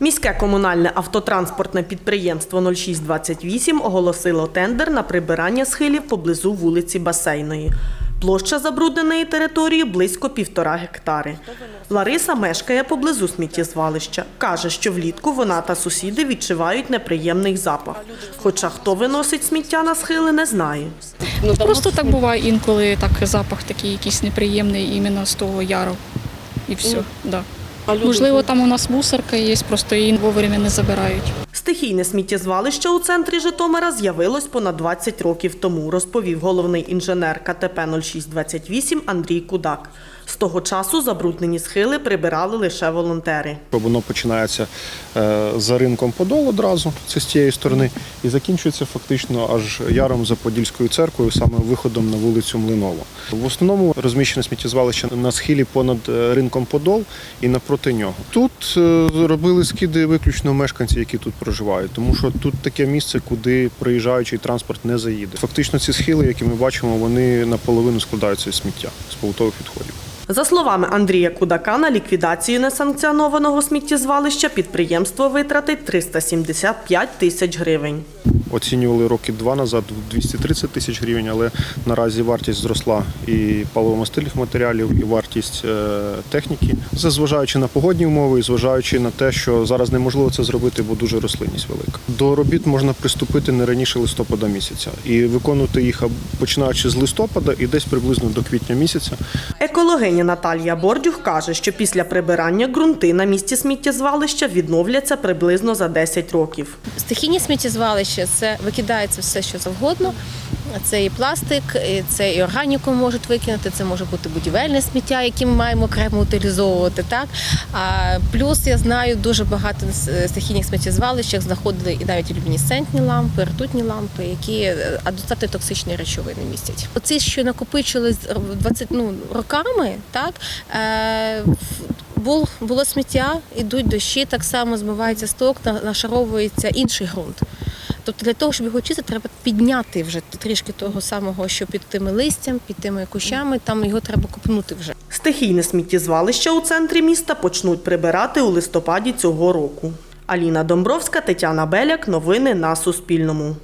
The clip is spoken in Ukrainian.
Міське комунальне автотранспортне підприємство 0628 оголосило тендер на прибирання схилів поблизу вулиці Басейної. Площа забрудненої території близько півтора гектари. Лариса мешкає поблизу сміттєзвалища. Каже, що влітку вона та сусіди відчувають неприємний запах. Хоча хто виносить сміття на схили, не знає. Просто так буває інколи так запах такий якийсь неприємний іменно з того яру. І все. Да. Можливо, там у нас мусорка є, просто її вовремя не забирають. Стихійне сміттєзвалище у центрі Житомира з'явилось понад 20 років тому, розповів головний інженер КТП 0628 Андрій Кудак. З того часу забруднені схили прибирали лише волонтери. Воно починається е, за ринком Подол одразу, це з цієї сторони, і закінчується фактично аж яром за Подільською церквою, саме виходом на вулицю Млинова. В основному розміщене сміттєзвалище на схилі понад е, ринком Подол і напроти нього. Тут е, робили скиди виключно мешканці, які тут проживають, тому що тут таке місце, куди проїжджаючий транспорт не заїде. Фактично, ці схили, які ми бачимо, вони наполовину складаються із сміття з побутових відходів. За словами Андрія Кудака, на ліквідацію несанкціонованого сміттєзвалища підприємство витратить 375 тисяч гривень. Оцінювали роки два назад в 230 тисяч гривень, але наразі вартість зросла і паливомастильних матеріалів, і вартість е, техніки. Це зважаючи на погодні умови і зважаючи на те, що зараз неможливо це зробити, бо дуже рослинність велика. До робіт можна приступити не раніше листопада місяця і виконувати їх починаючи з листопада і десь приблизно до квітня місяця. Екологиня Наталія Бордюх каже, що після прибирання ґрунти на місці сміттєзвалища відновляться приблизно за 10 років. Стихійні сміттєзвалища це викидається все, що завгодно. Це і пластик, і це і органіку можуть викинути, це може бути будівельне сміття, яке ми маємо окремо утилізовувати. Так? А плюс я знаю дуже багато стихійних сміттєзвалищах знаходили і навіть люмінесцентні лампи, ртутні лампи, які е, достатньо токсичні речовини містять. Оці, що накопичились 20 ну, роками, так е, в- було сміття, ідуть дощі, так само змивається сток, нашаровується інший ґрунт. Тобто для того, щоб його чистити, треба підняти вже трішки того самого, що під тими листям, під тими кущами, там його треба копнути вже. Стихійне сміттєзвалище у центрі міста почнуть прибирати у листопаді цього року. Аліна Домбровська, Тетяна Беляк. Новини на Суспільному.